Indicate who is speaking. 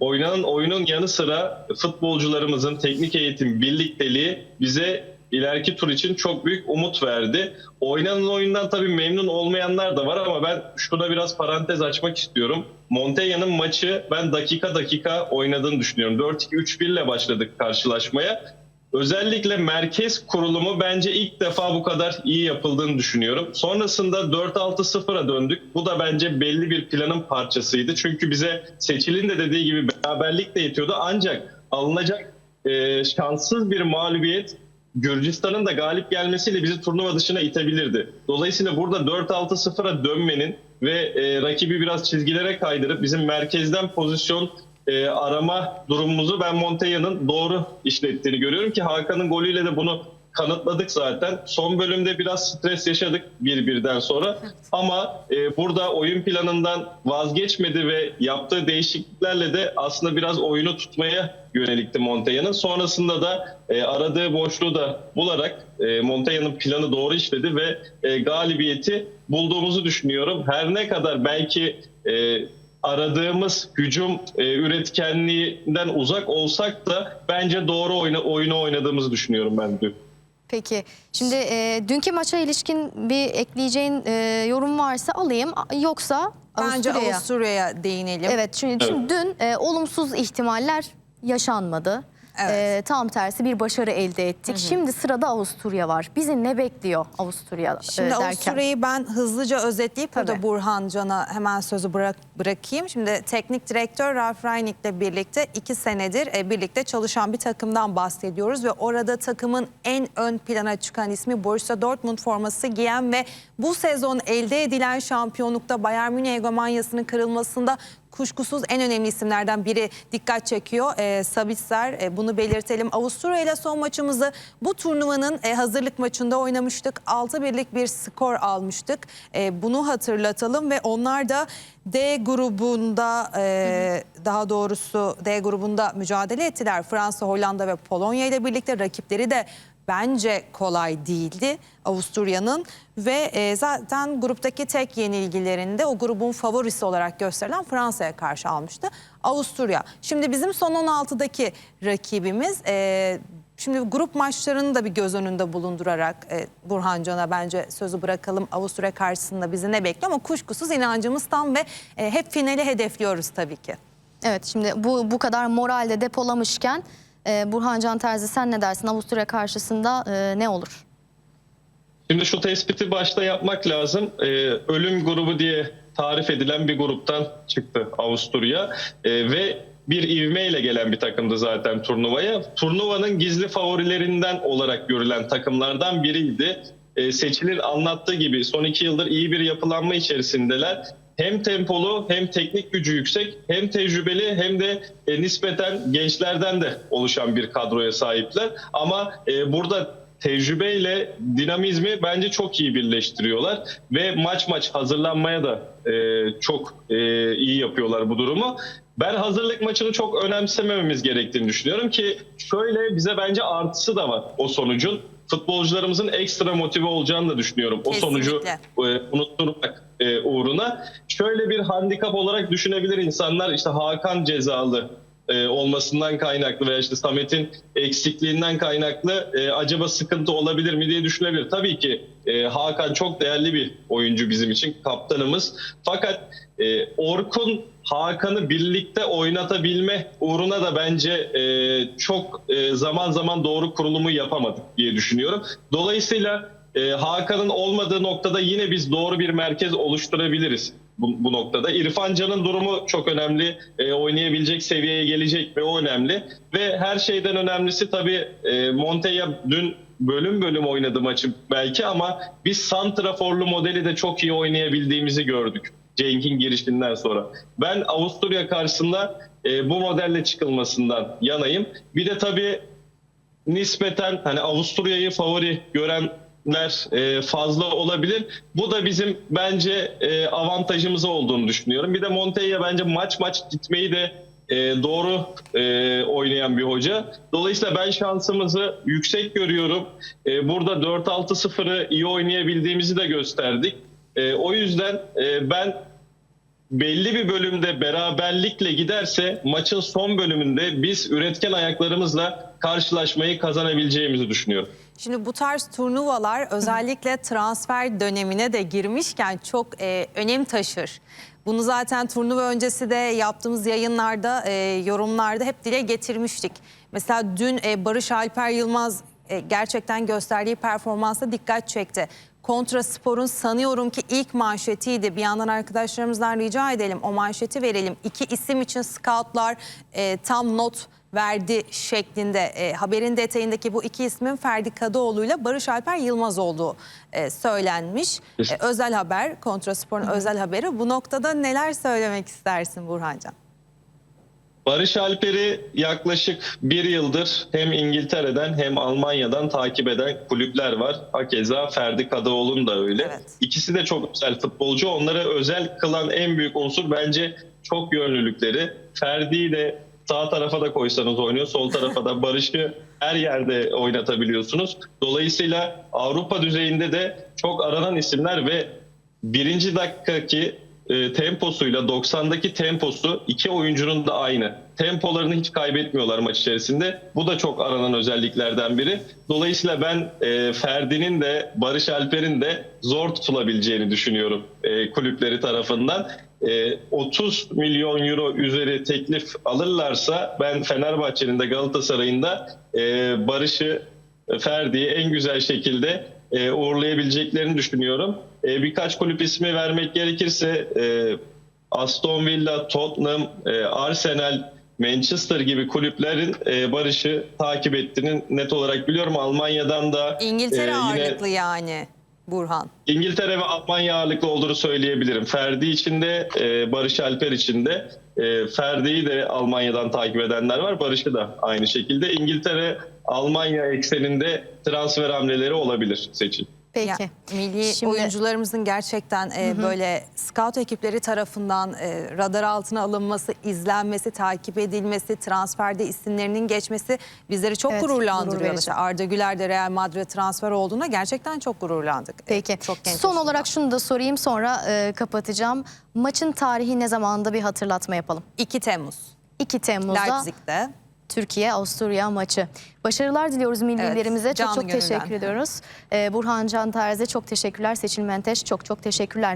Speaker 1: Oynanan oyunun yanı sıra futbolcularımızın teknik eğitim birlikteliği bize ileriki tur için çok büyük umut verdi. Oynanan oyundan tabii memnun olmayanlar da var ama ben şurada biraz parantez açmak istiyorum. Montella'nın maçı ben dakika dakika oynadığını düşünüyorum. 4-2-3-1 ile başladık karşılaşmaya. Özellikle merkez kurulumu bence ilk defa bu kadar iyi yapıldığını düşünüyorum. Sonrasında 4-6-0'a döndük. Bu da bence belli bir planın parçasıydı. Çünkü bize Seçil'in de dediği gibi beraberlik de yetiyordu. Ancak alınacak e, şanssız bir mağlubiyet Gürcistan'ın da galip gelmesiyle bizi turnuva dışına itebilirdi. Dolayısıyla burada 4-6-0'a dönmenin ve e, rakibi biraz çizgilere kaydırıp bizim merkezden pozisyon e, arama durumumuzu ben Montella'nın doğru işlettiğini görüyorum ki Hakan'ın golüyle de bunu kanıtladık zaten. Son bölümde biraz stres yaşadık bir birden sonra ama e, burada oyun planından vazgeçmedi ve yaptığı değişikliklerle de aslında biraz oyunu tutmaya yönelikti Montella'nın. Sonrasında da e, aradığı boşluğu da bularak e, Montella'nın planı doğru işledi ve e, galibiyeti bulduğumuzu düşünüyorum. Her ne kadar belki e, aradığımız hücum e, üretkenliğinden uzak olsak da bence doğru oyunu, oyunu oynadığımızı düşünüyorum ben dün.
Speaker 2: Peki şimdi e, dünkü maça ilişkin bir ekleyeceğin e, yorum varsa alayım yoksa
Speaker 3: Bence
Speaker 2: Avusturya'ya.
Speaker 3: Avusturya'ya değinelim.
Speaker 2: Evet çünkü, çünkü dün e, olumsuz ihtimaller yaşanmadı.
Speaker 3: Evet.
Speaker 2: E, tam tersi bir başarı elde ettik. Şimdi sırada Avusturya var. Bizi ne bekliyor Avusturya e,
Speaker 3: Şimdi
Speaker 2: derken?
Speaker 3: Avusturya'yı ben hızlıca özetleyip burada
Speaker 2: Tabii.
Speaker 3: Burhan Can'a hemen sözü bırak, bırakayım. Şimdi teknik direktör Ralf Rangnick'le birlikte iki senedir e, birlikte çalışan bir takımdan bahsediyoruz. Ve orada takımın en ön plana çıkan ismi Borussia Dortmund forması giyen ve bu sezon elde edilen şampiyonlukta Bayern Münih hegemonyasının kırılmasında kuşkusuz en önemli isimlerden biri dikkat çekiyor. E, Sabitzer e, bunu belirtelim. Avusturya ile son maçımızı bu turnuvanın e, hazırlık maçında oynamıştık. 6 birlik bir skor almıştık. E, bunu hatırlatalım ve onlar da D grubunda e, daha doğrusu D grubunda mücadele ettiler. Fransa, Hollanda ve Polonya ile birlikte rakipleri de bence kolay değildi Avusturya'nın ve e, zaten gruptaki tek yenilgilerinde o grubun favorisi olarak gösterilen Fransa'ya karşı almıştı Avusturya. Şimdi bizim son 16'daki rakibimiz e, şimdi grup maçlarını da bir göz önünde bulundurarak e, Burhan Can'a bence sözü bırakalım. Avusturya karşısında bizi ne bekliyor ama kuşkusuz inancımız tam ve e, hep finali hedefliyoruz tabii ki.
Speaker 2: Evet şimdi bu bu kadar moralde depolamışken e, Burhan Can Terzi sen ne dersin Avusturya karşısında e, ne olur?
Speaker 1: Şimdi şu tespiti başta yapmak lazım. Ee, ölüm grubu diye tarif edilen bir gruptan çıktı Avusturya Ee, ve bir ivmeyle gelen bir takımdı zaten turnuvaya. Turnuvanın gizli favorilerinden olarak görülen takımlardan biriydi. Ee, Seçil'in anlattığı gibi son iki yıldır iyi bir yapılanma içerisindeler. Hem tempolu hem teknik gücü yüksek hem tecrübeli hem de e, nispeten gençlerden de oluşan bir kadroya sahipler. Ama e, burada tecrübeyle dinamizmi bence çok iyi birleştiriyorlar ve maç maç hazırlanmaya da e, çok e, iyi yapıyorlar bu durumu. Ben hazırlık maçını çok önemsemememiz gerektiğini düşünüyorum ki şöyle bize bence artısı da var o sonucun. Futbolcularımızın ekstra motive olacağını da düşünüyorum. O sonucu
Speaker 3: Kesinlikle.
Speaker 1: e, unutturmak e, uğruna. Şöyle bir handikap olarak düşünebilir insanlar işte Hakan cezalı e, olmasından kaynaklı veya işte Samet'in eksikliğinden kaynaklı e, acaba sıkıntı olabilir mi diye düşünebilir. Tabii ki e, Hakan çok değerli bir oyuncu bizim için kaptanımız. Fakat e, Orkun Hakan'ı birlikte oynatabilme uğruna da bence e, çok e, zaman zaman doğru kurulumu yapamadık diye düşünüyorum. Dolayısıyla e, Hakan'ın olmadığı noktada yine biz doğru bir merkez oluşturabiliriz bu, bu noktada. İrfan Can'ın durumu çok önemli. E, oynayabilecek seviyeye gelecek ve o önemli. Ve her şeyden önemlisi tabii e, Montella dün bölüm bölüm oynadı maçı belki ama biz santraforlu modeli de çok iyi oynayabildiğimizi gördük. Cenk'in girişinden sonra. Ben Avusturya karşısında e, bu modelle çıkılmasından yanayım. Bir de tabii nispeten hani Avusturya'yı favori görenler e, fazla olabilir. Bu da bizim bence e, avantajımız olduğunu düşünüyorum. Bir de Montella bence maç maç gitmeyi de e, doğru e, oynayan bir hoca. Dolayısıyla ben şansımızı yüksek görüyorum. E, burada 4-6-0'ı iyi oynayabildiğimizi de gösterdik. E, o yüzden e, ben belli bir bölümde beraberlikle giderse maçın son bölümünde biz üretken ayaklarımızla karşılaşmayı kazanabileceğimizi düşünüyorum.
Speaker 3: Şimdi bu tarz turnuvalar özellikle transfer dönemine de girmişken çok e, önem taşır. Bunu zaten turnuva öncesi de yaptığımız yayınlarda, e, yorumlarda hep dile getirmiştik. Mesela dün e, Barış Alper Yılmaz e, gerçekten gösterdiği performansa dikkat çekti. Kontra Spor'un sanıyorum ki ilk manşetiydi. Bir yandan arkadaşlarımızdan rica edelim o manşeti verelim. İki isim için scoutlar e, tam not verdi şeklinde e, haberin detayındaki bu iki ismin Ferdi Kadıoğlu ile Barış Alper Yılmaz olduğu e, söylenmiş. E, özel haber, Kontraspor'un özel haberi. Bu noktada neler söylemek istersin Burhancan?
Speaker 1: Barış Alper'i yaklaşık bir yıldır hem İngiltere'den hem Almanya'dan takip eden kulüpler var. Hakeza Ferdi Kadıoğlu'nun da öyle.
Speaker 3: Evet.
Speaker 1: İkisi de çok güzel futbolcu. Onları özel kılan en büyük unsur bence çok yönlülükleri. Ferdi'yi de sağ tarafa da koysanız oynuyor, sol tarafa da Barış'ı her yerde oynatabiliyorsunuz. Dolayısıyla Avrupa düzeyinde de çok aranan isimler ve birinci dakikaki e, temposuyla 90'daki temposu iki oyuncunun da aynı. Tempolarını hiç kaybetmiyorlar maç içerisinde. Bu da çok aranan özelliklerden biri. Dolayısıyla ben e, Ferdi'nin de Barış Alper'in de zor tutulabileceğini düşünüyorum e, kulüpleri tarafından. E, 30 milyon euro üzeri teklif alırlarsa ben Fenerbahçe'nin de Galatasaray'ın da e, Barış'ı Ferdi'yi en güzel şekilde e, uğurlayabileceklerini düşünüyorum. E, birkaç kulüp ismi vermek gerekirse e, Aston Villa, Tottenham, e, Arsenal, Manchester gibi kulüplerin e, Barış'ı takip ettiğini net olarak biliyorum. Almanya'dan da
Speaker 3: İngiltere
Speaker 1: e, yine
Speaker 3: ağırlıklı yani Burhan.
Speaker 1: İngiltere ve Almanya ağırlıklı olduğunu söyleyebilirim. Ferdi için de e, Barış Alper için de e, Ferdi'yi de Almanya'dan takip edenler var. Barış'ı da aynı şekilde. İngiltere, Almanya ekseninde transfer hamleleri olabilir seçim.
Speaker 2: Peki.
Speaker 3: Ya, milli
Speaker 2: Şimdi-
Speaker 3: oyuncularımızın gerçekten e, böyle scout ekipleri tarafından e, radar altına alınması, izlenmesi, takip edilmesi, transferde isimlerinin geçmesi bizleri çok
Speaker 2: Evet,
Speaker 3: gururlandırıyor.
Speaker 2: gurur
Speaker 3: Arda Güler de Real Madrid transfer olduğuna gerçekten çok gururlandık. E,
Speaker 2: Peki.
Speaker 3: Çok genç
Speaker 2: Son
Speaker 3: yaşında.
Speaker 2: olarak şunu da sorayım sonra e, kapatacağım. Maçın tarihi ne zamanda bir hatırlatma yapalım.
Speaker 3: 2 Temmuz
Speaker 2: 2 Temmuz'da
Speaker 3: Leipzig'te.
Speaker 2: Türkiye-Avusturya maçı. Başarılar diliyoruz millilerimize. çok
Speaker 3: canlı
Speaker 2: çok
Speaker 3: gönülden.
Speaker 2: teşekkür ediyoruz. Ee, Burhan Can Terzi çok teşekkürler. Seçil Menteş çok çok teşekkürler.